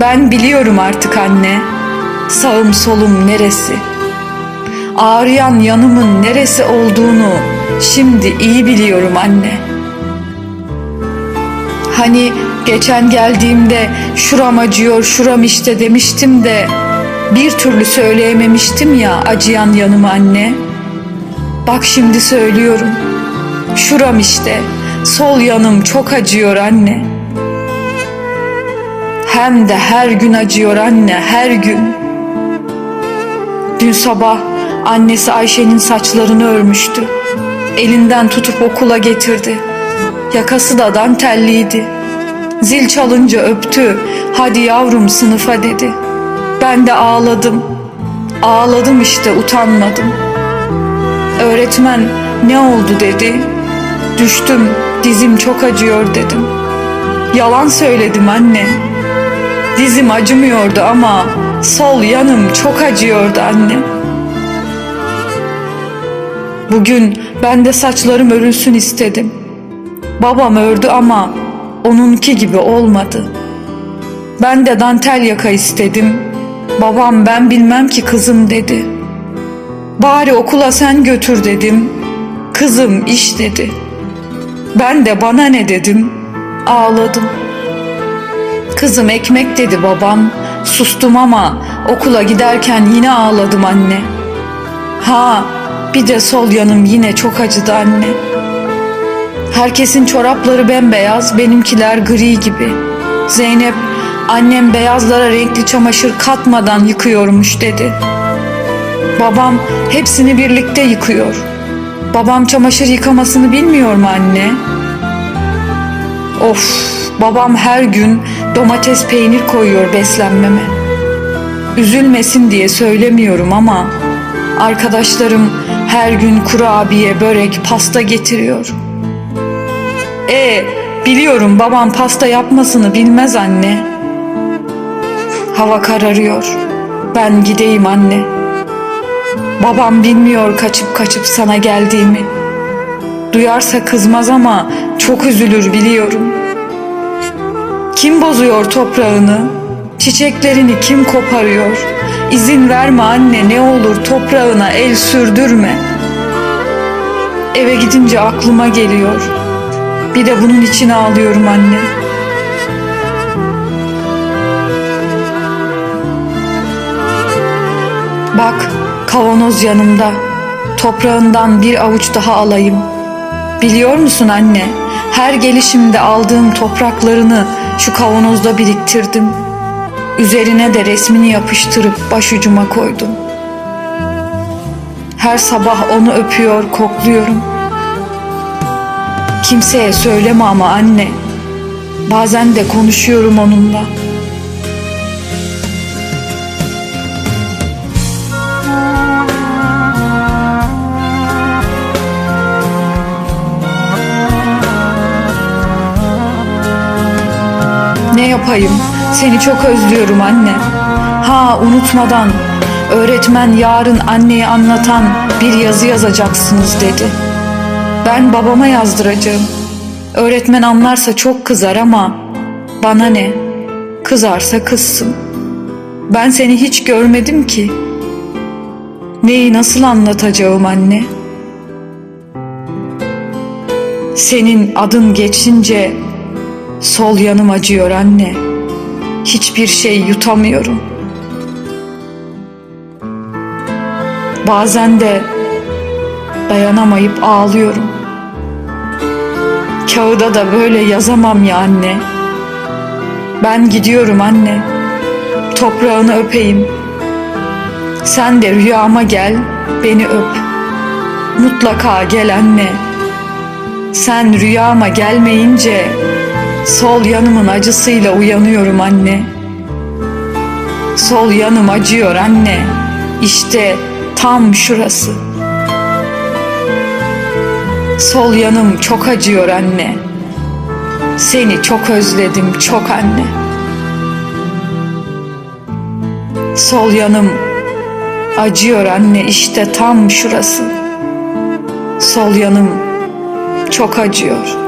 Ben biliyorum artık anne. Sağım solum neresi? Ağrıyan yanımın neresi olduğunu şimdi iyi biliyorum anne. Hani geçen geldiğimde şuram acıyor, şuram işte demiştim de bir türlü söyleyememiştim ya acıyan yanımı anne. Bak şimdi söylüyorum. Şuram işte, sol yanım çok acıyor anne. Hem de her gün acıyor anne, her gün. Dün sabah annesi Ayşe'nin saçlarını örmüştü. Elinden tutup okula getirdi. Yakası da dantelliydi. Zil çalınca öptü. Hadi yavrum sınıfa dedi. Ben de ağladım. Ağladım işte utanmadım. Öğretmen ne oldu dedi. Düştüm dizim çok acıyor dedim. Yalan söyledim anne. Dizim acımıyordu ama sol yanım çok acıyordu anne. Bugün ben de saçlarım örülsün istedim. Babam ördü ama onunki gibi olmadı. Ben de dantel yaka istedim. Babam ben bilmem ki kızım dedi. Bari okula sen götür dedim. Kızım iş dedi. Ben de bana ne dedim. Ağladım. Kızım ekmek dedi babam. Sustum ama okula giderken yine ağladım anne. Ha bir de sol yanım yine çok acıdı anne. Herkesin çorapları bembeyaz, benimkiler gri gibi. Zeynep annem beyazlara renkli çamaşır katmadan yıkıyormuş dedi. Babam hepsini birlikte yıkıyor. Babam çamaşır yıkamasını bilmiyor mu anne? Of, babam her gün domates peynir koyuyor beslenmeme. Üzülmesin diye söylemiyorum ama arkadaşlarım her gün kurabiye, börek, pasta getiriyor. E, biliyorum babam pasta yapmasını bilmez anne. Hava kararıyor. Ben gideyim anne. Babam bilmiyor kaçıp kaçıp sana geldiğimi. Duyarsa kızmaz ama çok üzülür biliyorum. Kim bozuyor toprağını? Çiçeklerini kim koparıyor? İzin verme anne ne olur toprağına el sürdürme. Eve gidince aklıma geliyor. Bir de bunun için ağlıyorum anne. Bak kavanoz yanımda. Toprağından bir avuç daha alayım. Biliyor musun anne? Her gelişimde aldığım topraklarını şu kavanozda biriktirdim. Üzerine de resmini yapıştırıp başucuma koydum. Her sabah onu öpüyor, kokluyorum. Kimseye söyleme ama anne. Bazen de konuşuyorum onunla. Yapayım? Seni çok özlüyorum anne. Ha unutmadan öğretmen yarın anneye anlatan bir yazı yazacaksınız dedi. Ben babama yazdıracağım. Öğretmen anlarsa çok kızar ama bana ne? Kızarsa kızsın. Ben seni hiç görmedim ki. Neyi nasıl anlatacağım anne? Senin adın geçince sol yanım acıyor anne. Hiçbir şey yutamıyorum. Bazen de dayanamayıp ağlıyorum. Kağıda da böyle yazamam ya anne. Ben gidiyorum anne. Toprağını öpeyim. Sen de rüyama gel, beni öp. Mutlaka gel anne. Sen rüyama gelmeyince sol yanımın acısıyla uyanıyorum anne. Sol yanım acıyor anne. İşte tam şurası. Sol yanım çok acıyor anne. Seni çok özledim çok anne. Sol yanım acıyor anne işte tam şurası. Sol yanım çok acıyor.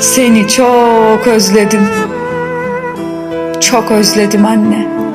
Seni çok özledim. Çok özledim anne.